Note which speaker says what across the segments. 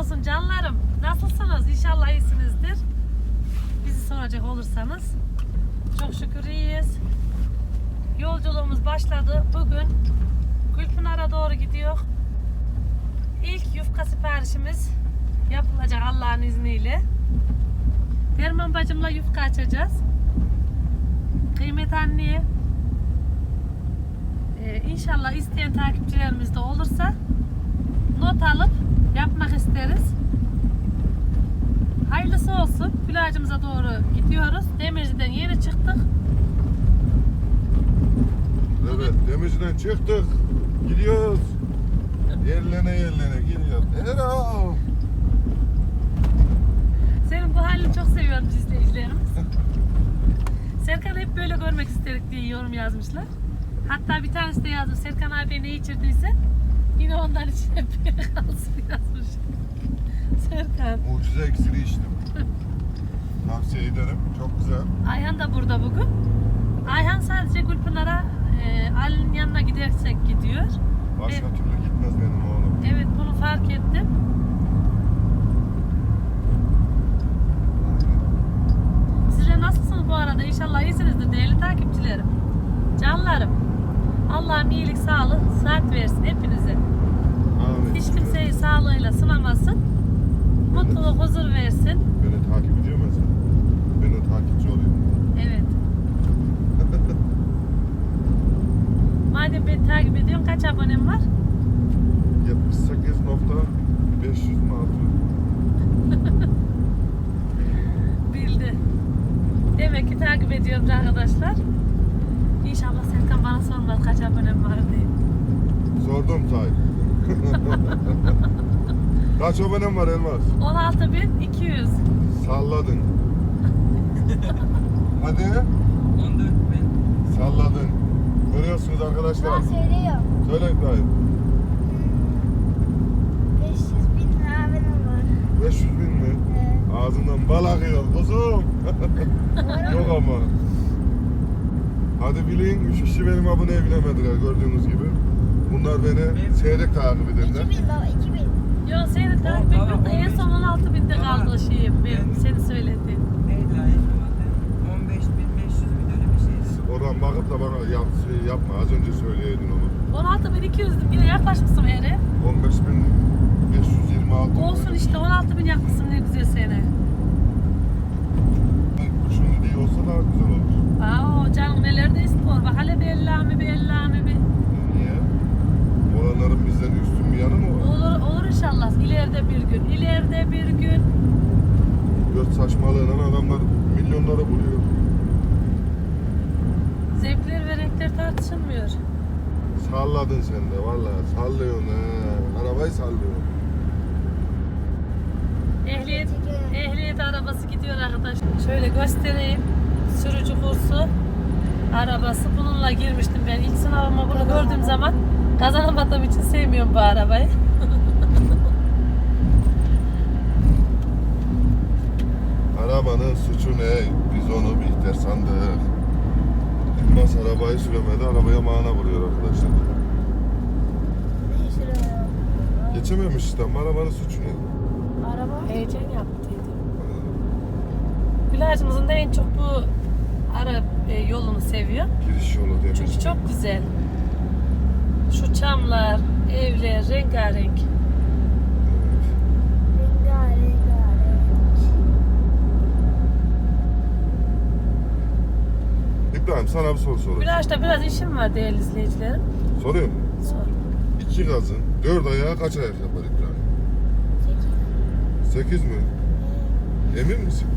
Speaker 1: olsun canlarım. Nasılsınız? İnşallah iyisinizdir. Bizi soracak olursanız. Çok şükür iyiyiz. Yolculuğumuz başladı. Bugün Gülpınar'a doğru gidiyor. İlk yufka siparişimiz yapılacak Allah'ın izniyle. Derman bacımla yufka açacağız. Kıymet anneye ee, inşallah isteyen takipçilerimiz de olursa not alıp yapmak isteriz. Hayırlısı olsun. Plajımıza doğru gidiyoruz. Demirci'den yeni çıktık.
Speaker 2: Evet, Demirci'den çıktık. Gidiyoruz. Yerlene yerlene gidiyoruz. Hello.
Speaker 1: Senin bu halini çok seviyorum izleyicilerimiz. Serkan hep böyle görmek istedik diye yorum yazmışlar. Hatta bir tanesi de yazmış. Serkan abi ne içirdiyse yine ondan içine bir kalsın yazmış. Serkan.
Speaker 2: Mucize iksiri içtim. Tavsiye ederim. Çok güzel.
Speaker 1: Ayhan da burada bugün. Ayhan sadece Gülpınar'a e, Ali'nin yanına gidersek gidiyor.
Speaker 2: Başka
Speaker 1: Evet.
Speaker 2: türlü gitmez benim oğlum.
Speaker 1: Evet bunu fark ettim. Sizler nasılsınız bu arada? İnşallah iyisinizdir değerli takipçilerim. Canlarım. Allah'ım iyilik, sağlık, sıhhat versin hepinize.
Speaker 2: Amin.
Speaker 1: Hiç kimseyi sağlığıyla sınamasın. Mutluluk, huzur versin.
Speaker 2: Beni takip ediyor musun? Ben de takipçi olayım.
Speaker 1: Evet. Madem beni takip ediyorsun kaç abonem var?
Speaker 2: 78 nokta 500 mü?
Speaker 1: Bildi. Demek ki takip ediyoruz arkadaşlar. İnşallah Serkan bana sormaz kaç abonem var diye.
Speaker 2: Sordum say. Kaç abonem var Elmas?
Speaker 1: 16.200.
Speaker 2: Salladın. Hadi.
Speaker 3: 14 bin.
Speaker 2: Salladın. Görüyorsunuz arkadaşlar.
Speaker 4: Ben söylüyorum.
Speaker 2: Söyle İbrahim.
Speaker 4: 500 bin abonem var.
Speaker 2: 500 bin mi?
Speaker 4: Ee,
Speaker 2: Ağzından bal akıyor kuzum. Yok ama. Hadi bilin 3 kişi benim aboneye bilemediler gördüğünüz gibi. Bunlar beni seyrek takip edenler.
Speaker 4: 2000 baba 2000.
Speaker 1: Yo seni takip
Speaker 3: Tamam,
Speaker 1: da en son 16.000'de
Speaker 3: Tamam.
Speaker 1: kaldı şeyim benim
Speaker 3: Ben-
Speaker 1: seni söylediğin.
Speaker 3: Neydi lan zaten? 15 bin 500 bin öyle bir şey.
Speaker 2: Oradan bakıp da bana yap, şey yapma az önce söyleydin onu.
Speaker 1: 16.200'düm yine yaklaşmışsın yere.
Speaker 2: 15 bin 526.
Speaker 1: Olsun işte 16.000 yapmışsın ne güzel seni.
Speaker 2: Kuşun dediği olsa daha güzel olur.
Speaker 1: Aa canım neler de istiyor. Bak hele ellami bir.
Speaker 2: Niye? Olanların bizden üstün bir yanı mı var?
Speaker 1: Olur, olur inşallah ileride bir gün. İleride bir gün.
Speaker 2: Göz saçmalığıyla adamlar milyonları buluyor.
Speaker 1: Zevkler ve renkler tartışılmıyor.
Speaker 2: Salladın sen de vallahi sallıyorsun ha. Arabayı sallıyorsun.
Speaker 1: Ehliyet, ehliyet arabası gidiyor arkadaşlar. Şöyle göstereyim. Sürücü kursu arabası. Bununla girmiştim ben. İlk sınavıma bunu gördüğüm zaman kazanamadığım için sevmiyorum bu arabayı.
Speaker 2: Arabanın suçu ne? Biz onu bihter sandık. Elmas arabayı süremedi, arabaya mana vuruyor arkadaşlar. Geçememiş işte ama arabanın suçu ne?
Speaker 4: Araba.
Speaker 1: Heyecan yaptıydı. Plajımızın da en çok bu ara e, yolunu seviyor.
Speaker 2: Giriş yolu demiş.
Speaker 1: Çünkü çok güzel. Şu çamlar, evler, rengarenk.
Speaker 2: İbrahim sana bir soru sorayım.
Speaker 1: Plajda biraz işim var değerli izleyicilerim.
Speaker 2: Soruyorum.
Speaker 1: Sor.
Speaker 2: İki gazın dört ayağı kaç ayak yapar İbrahim?
Speaker 4: 8.
Speaker 2: Sekiz mi? Emin misin?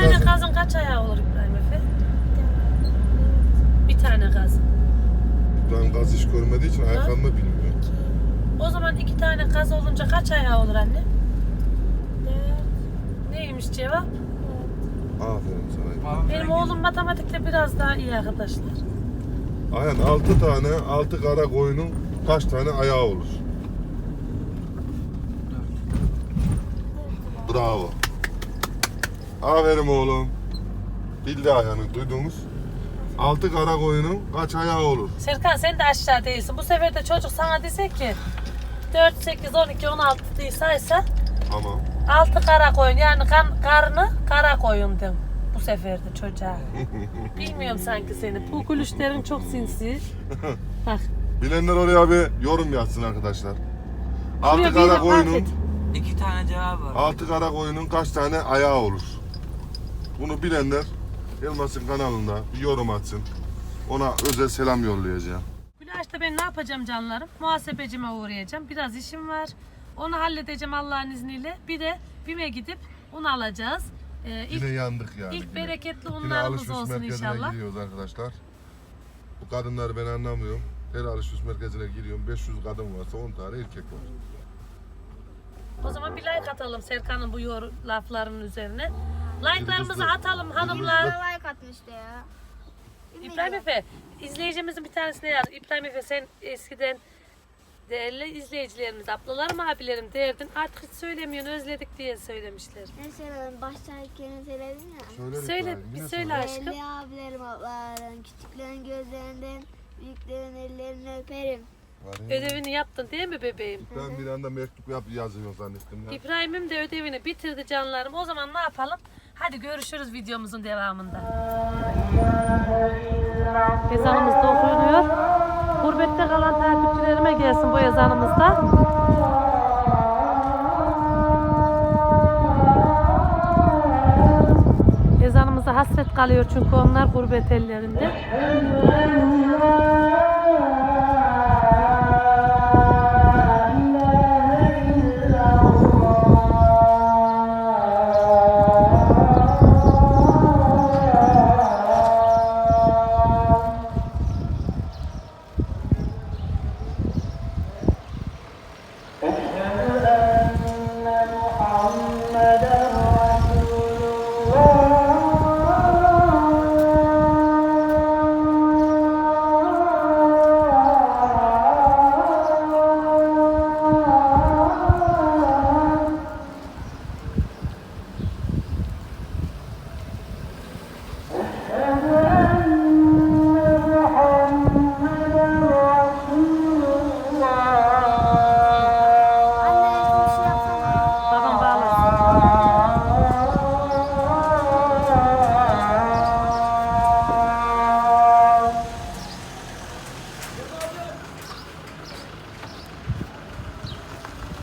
Speaker 1: Tane, bir tane
Speaker 2: gazın.
Speaker 1: gazın kaç ayağı olur İbrahim Efe? Bir tane gaz.
Speaker 2: İbrahim gaz hiç görmediği için ayaklarını bilmiyor.
Speaker 1: O zaman iki tane gaz olunca kaç ayağı olur anne? Neymiş cevap?
Speaker 2: Aferin sana.
Speaker 1: Benim oğlum matematikte biraz daha iyi arkadaşlar.
Speaker 2: Aynen altı tane, altı kara koyunun kaç tane ayağı olur? Bravo. Aferin oğlum. Bildi ayağını duydunuz. Altı kara koyunun kaç ayağı olur?
Speaker 1: Serkan sen de aşağı değilsin. Bu sefer de çocuk sana dese ki 4, 8, 12, 16 diye saysa
Speaker 2: Tamam.
Speaker 1: 6 kara koyun yani kan, karnı kara koyun dem bu sefer de çocuğa. Bilmiyorum sanki seni. Bu gülüşlerin çok sinsi. Bak.
Speaker 2: Bilenler oraya bir yorum yazsın arkadaşlar. Altı
Speaker 1: bir
Speaker 2: kara koyunun,
Speaker 1: et.
Speaker 3: İki tane cevap var.
Speaker 2: altı kara koyunun kaç tane ayağı olur? Bunu bilenler Yılmaz'ın kanalında bir yorum atsın. Ona özel selam yollayacağım.
Speaker 1: Gülaş'ta ben ne yapacağım canlarım? Muhasebecime uğrayacağım. Biraz işim var. Onu halledeceğim Allah'ın izniyle. Bir de BİM'e gidip un alacağız. Ee, ilk,
Speaker 2: Yine yandık yani.
Speaker 1: ilk bereketli unlarımız
Speaker 2: alışveriş
Speaker 1: olsun
Speaker 2: merkezine
Speaker 1: inşallah.
Speaker 2: giriyoruz arkadaşlar. Bu kadınları ben anlamıyorum. Her alışveriş merkezine giriyorum. 500 kadın varsa 10 tane erkek var.
Speaker 1: O zaman bir like atalım Serkan'ın bu yor laflarının üzerine. Like'larımızı atalım hanımlar.
Speaker 4: Bana like atmıştı ya.
Speaker 1: İbrahim Efe, izleyicimizin bir tanesine yaz. İbrahim Efe sen eskiden değerli izleyicilerimiz, ablalarım, abilerim derdin. Artık hiç söylemiyorsun, özledik diye söylemişler.
Speaker 4: Ne söyledim? Başlarken söyledin ya.
Speaker 2: Söyle,
Speaker 1: Söyle,
Speaker 2: İbrahim,
Speaker 1: bir
Speaker 2: yine
Speaker 1: söyle aşkım.
Speaker 4: Değerli abilerim, ablalarım, küçüklerin gözlerinden, büyüklerin ellerinden öperim.
Speaker 2: Var ya.
Speaker 1: Ödevini yaptın değil mi bebeğim?
Speaker 2: Ben bir anda mektup yap yazıyor zannettim ya.
Speaker 1: İbrahim'im de ödevini bitirdi canlarım. O zaman ne yapalım? Hadi görüşürüz videomuzun devamında. Ezanımız da okunuyor. Gurbette kalan takipçilerime gelsin bu ezanımızda. Ezanımıza hasret kalıyor çünkü onlar gurbet ellerinde.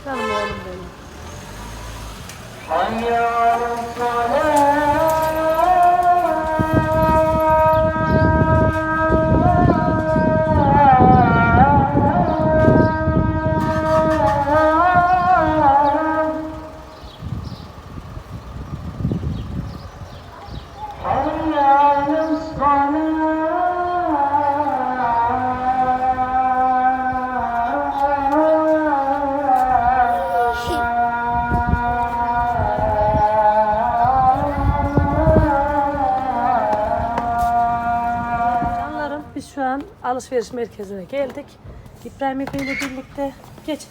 Speaker 1: Canım oğlum benim. Biz şu an alışveriş merkezine geldik. İbrahim Efe ile birlikte geç.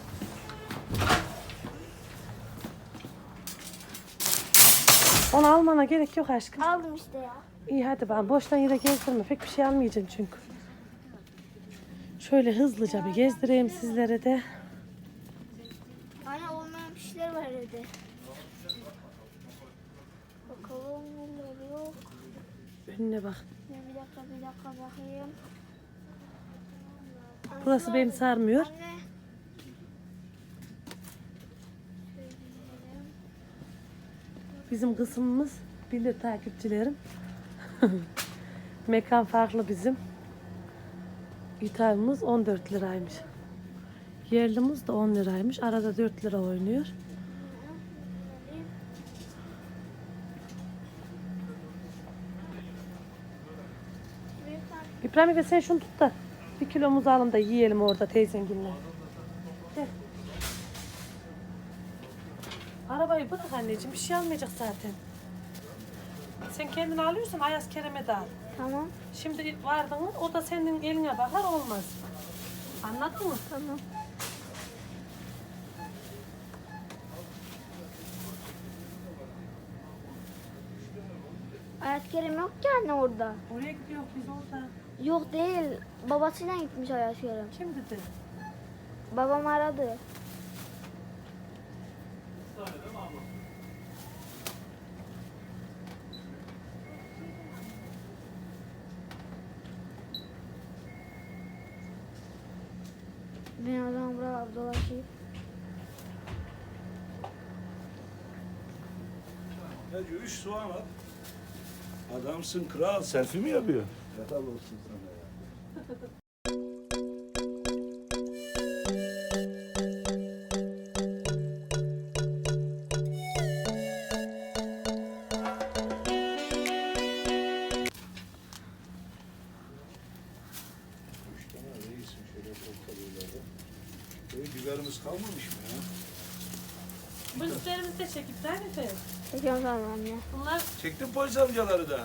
Speaker 1: Onu almana gerek yok aşkım.
Speaker 4: Aldım işte ya.
Speaker 1: İyi hadi ben boştan yere gezdirme. Pek bir şey almayacaksın çünkü. Şöyle hızlıca bir gezdireyim sizlere de.
Speaker 4: Anne olmayan bir şeyler var evde. Bakalım neler yok.
Speaker 1: Önüne bak.
Speaker 4: Bir dakika bir dakika bakayım.
Speaker 1: Burası beni sarmıyor. Bizim kısmımız bilir takipçilerim. Mekan farklı bizim. İthalımız 14 liraymış. Yerlimiz de 10 liraymış. Arada 4 lira oynuyor. İbrahim sen şunu tut da bir kilomuzu alın da yiyelim orada teyzenginle. Gel. Arabayı bırak anneciğim bir şey almayacak zaten. Sen kendini alıyorsun Ayaz Kerem'e de al.
Speaker 4: Tamam.
Speaker 1: Şimdi vardın o da senin eline bakar olmaz. Anladın mı?
Speaker 4: Tamam. Kerem yok yani orada.
Speaker 1: Oraya gidiyor biz orada.
Speaker 4: Yok değil. Babasıyla gitmiş Ayaz Kerem.
Speaker 1: Kim dedi?
Speaker 4: Babam aradı. Ben o zaman buraya dolaşayım.
Speaker 5: Bence 3 soğan at. Adamsın kral. Selfie mi yapıyor? Helal olsun sana ya. Biberimiz kalmamış mı ya?
Speaker 1: Polislerimiz de çekip değil mi Ferhat?
Speaker 4: Çekiyorum tamam anne.
Speaker 1: Bunlar
Speaker 5: Çektin polis amcaları da.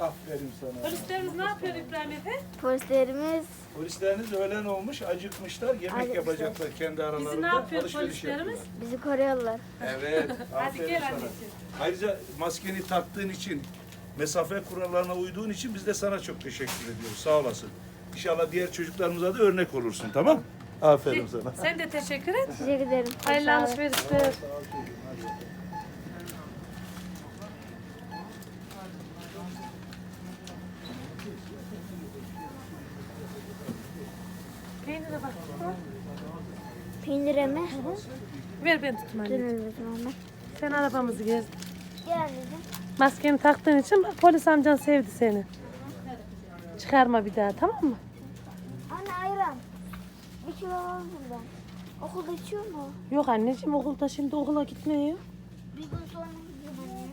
Speaker 5: Aferin sana.
Speaker 1: polislerimiz ne yapıyor İbrahim Efe?
Speaker 4: Polislerimiz
Speaker 5: Polisleriniz öğlen olmuş, acıkmışlar, yemek
Speaker 4: Acıkmışlar.
Speaker 5: yapacaklar kendi aralarında.
Speaker 1: Bizi ne yapıyor
Speaker 5: alışveriş
Speaker 1: polislerimiz?
Speaker 5: yapıyorlar.
Speaker 4: bizi koruyorlar.
Speaker 5: Evet,
Speaker 1: Hadi
Speaker 5: aferin
Speaker 1: gel
Speaker 5: sana.
Speaker 1: anneciğim.
Speaker 5: Ayrıca maskeni taktığın için, mesafe kurallarına uyduğun için biz de sana çok teşekkür ediyoruz. Sağ olasın. İnşallah diğer çocuklarımıza da örnek olursun, tamam? Aferin sana.
Speaker 1: Sen de teşekkür et.
Speaker 4: Teşekkür ederim.
Speaker 1: Hayırlı
Speaker 4: Sağ olun.
Speaker 1: alışverişler. Peynire
Speaker 4: mi?
Speaker 1: Ver ben tutayım anneciğim.
Speaker 4: Döneriz anne.
Speaker 1: Sen arabamızı gez.
Speaker 4: Gel anneciğim.
Speaker 1: Maskeni taktığın için bak polis amcan sevdi seni. Çıkarma bir daha tamam mı?
Speaker 4: Anne ayran. Bir kilo alalım bundan. Okulda içiyor mu?
Speaker 1: Yok anneciğim okulda şimdi okula gitmiyor.
Speaker 4: Bir gün sonra gidiyorum anne.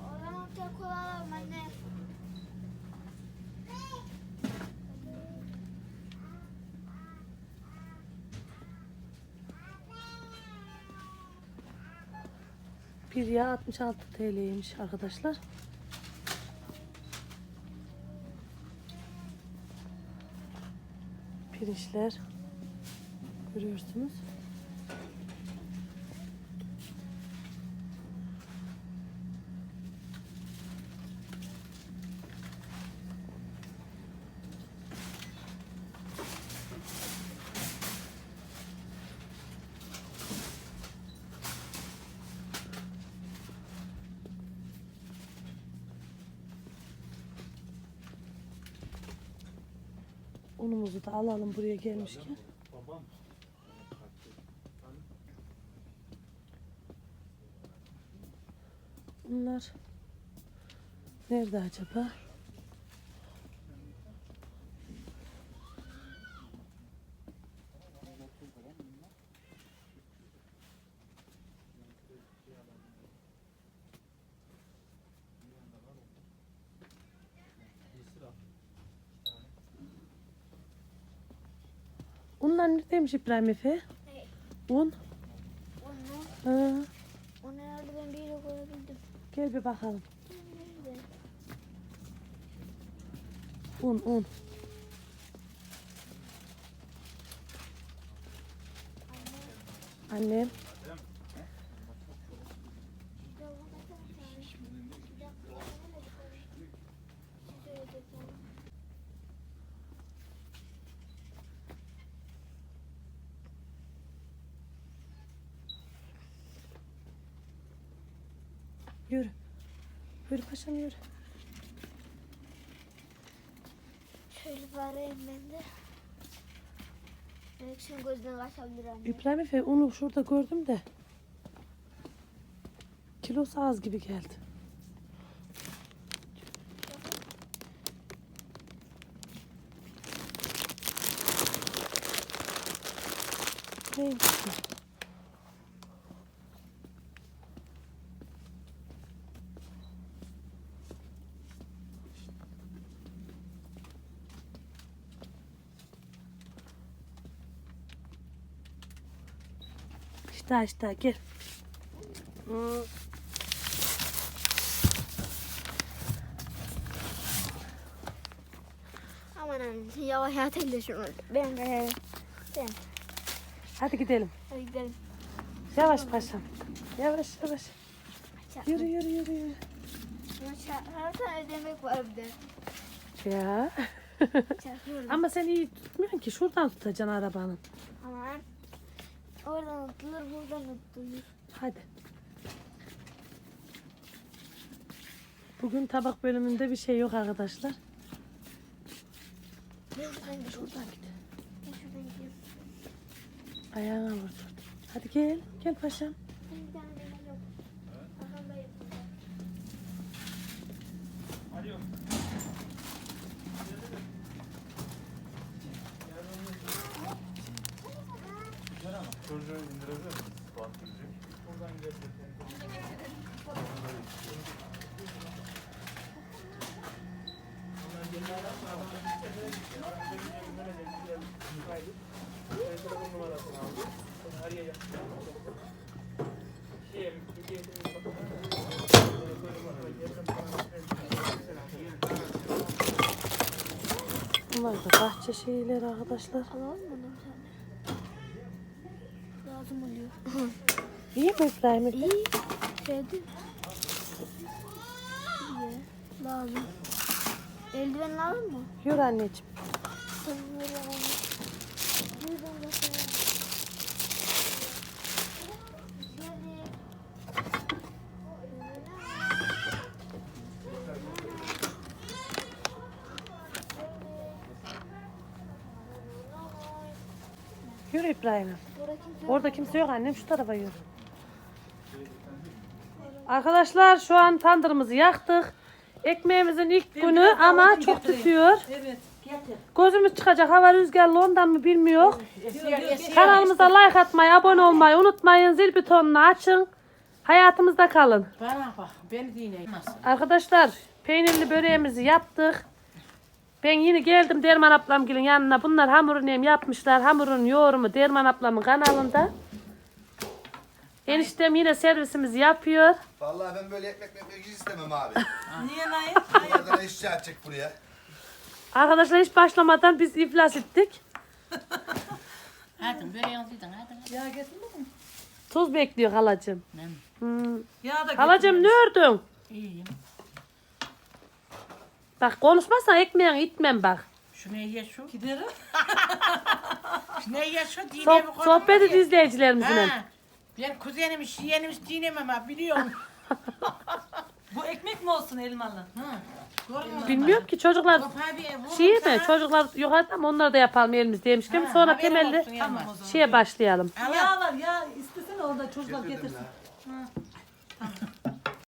Speaker 4: O zaman tek kola alalım anne.
Speaker 1: Bir yağ 66 TL'ymiş arkadaşlar. Pirinçler görüyorsunuz. Da alalım buraya gelmişken. Bunlar nerede acaba? Unlar neredeymiş İbrahim Efe? Un.
Speaker 4: Onu,
Speaker 1: Ha,
Speaker 4: onu herhalde ben bir yere koyabildim.
Speaker 1: gel bir bakalım.
Speaker 4: Nerede?
Speaker 1: Un un. Annem.
Speaker 4: Ya bu ne kadar sarmış. Bir dakika, nerede koyayım? Şöyle dökelim.
Speaker 1: Yürü. Yürü paşam yürü.
Speaker 4: Şöyle bağırayım ben de. Senin gözünden kaçabilir anne.
Speaker 1: İbrahim Efe unu şurada gördüm de. Kilosu az gibi geldi. Neymiş bu? İşte işte gel. Hmm.
Speaker 4: Aman anne yavaş elle şunu. Ben de ben.
Speaker 1: Hadi gidelim.
Speaker 4: Hadi gidelim.
Speaker 1: Yavaş paşam. Yavaş yavaş.
Speaker 4: Çarpma.
Speaker 1: Yürü yürü yürü yürü.
Speaker 4: Ya çarparsan ödemek var bir de.
Speaker 1: Ya. Ama sen iyi tutmuyorsun ki. Şuradan tutacaksın arabanın.
Speaker 4: Oradan atılır buradan atılır.
Speaker 1: Hadi. Bugün tabak bölümünde bir şey yok arkadaşlar.
Speaker 4: Şuradan git.
Speaker 1: Şuradan git. Ayağına vur. Hadi gel. Gel paşam.
Speaker 4: Ben bir tane yemek yok. Arkamdayım.
Speaker 1: Bunlar da bahçe şeyleri arkadaşlar.
Speaker 4: Alalım mı onu sen? Lazım oluyor.
Speaker 1: İyi mi İbrahim? Efe?
Speaker 4: İyi. Sevdim. İyi. Lazım. Eldiven lazım mı?
Speaker 1: Yürü anneciğim. Yürü İbrahim.
Speaker 4: Burada kimse
Speaker 1: Orada kimse yok annem şu tarafa yürü. Arkadaşlar şu an tandırımızı yaktık. Ekmeğimizin ilk günü ama çok tutuyor.
Speaker 3: Evet. Getir.
Speaker 1: Gözümüz çıkacak hava rüzgarlı ondan mı bilmiyor.
Speaker 3: Esiyor, esiyor.
Speaker 1: Kanalımıza like atmayı, abone olmayı unutmayın. Zil butonunu açın. Hayatımızda kalın.
Speaker 3: Bana bak. Beni dinleyin.
Speaker 1: Arkadaşlar peynirli böreğimizi yaptık. Ben yine geldim Derman ablamgilin yanına. Bunlar hamurunu hem yapmışlar. Hamurun yoğurumu Derman ablamın kanalında. Eniştem yine servisimizi yapıyor.
Speaker 6: Vallahi ben böyle ekmek ekmek hiç istemem abi.
Speaker 3: Niye lan?
Speaker 6: Buradan işçi açacak buraya.
Speaker 1: Arkadaşlar hiç başlamadan biz iflas ettik.
Speaker 7: Hadi böyle yansıydın hadi.
Speaker 3: Ya getirmedin mi?
Speaker 1: Tuz bekliyor halacığım.
Speaker 7: Ne?
Speaker 1: Hmm.
Speaker 3: Ya da
Speaker 1: Halacığım ne ördün?
Speaker 7: İyiyim.
Speaker 1: Bak konuşmazsan ekmeğini itmem bak.
Speaker 7: Şu ne ye şu?
Speaker 3: Giderim.
Speaker 7: Şu ne ye şu? Dine
Speaker 1: Soh- sohbet et izleyicilerimizle.
Speaker 7: Ha. Ben kuzenimiz, yeğenimiz dinem ama biliyorum.
Speaker 3: Bu ekmek mi olsun elmalı?
Speaker 7: ha. Görmüyor
Speaker 1: Bilmiyorum ki çocuklar
Speaker 7: vurun
Speaker 1: şey mi? Çocuklar yukarıda ama onları da yapalım elimiz demişken
Speaker 7: Ha,
Speaker 1: sonra
Speaker 7: haberin
Speaker 1: temelli
Speaker 7: olsun Elmas.
Speaker 3: Tamam o zaman.
Speaker 1: şeye başlayalım.
Speaker 3: Ya var ya istesene orada çocuklar getirsin.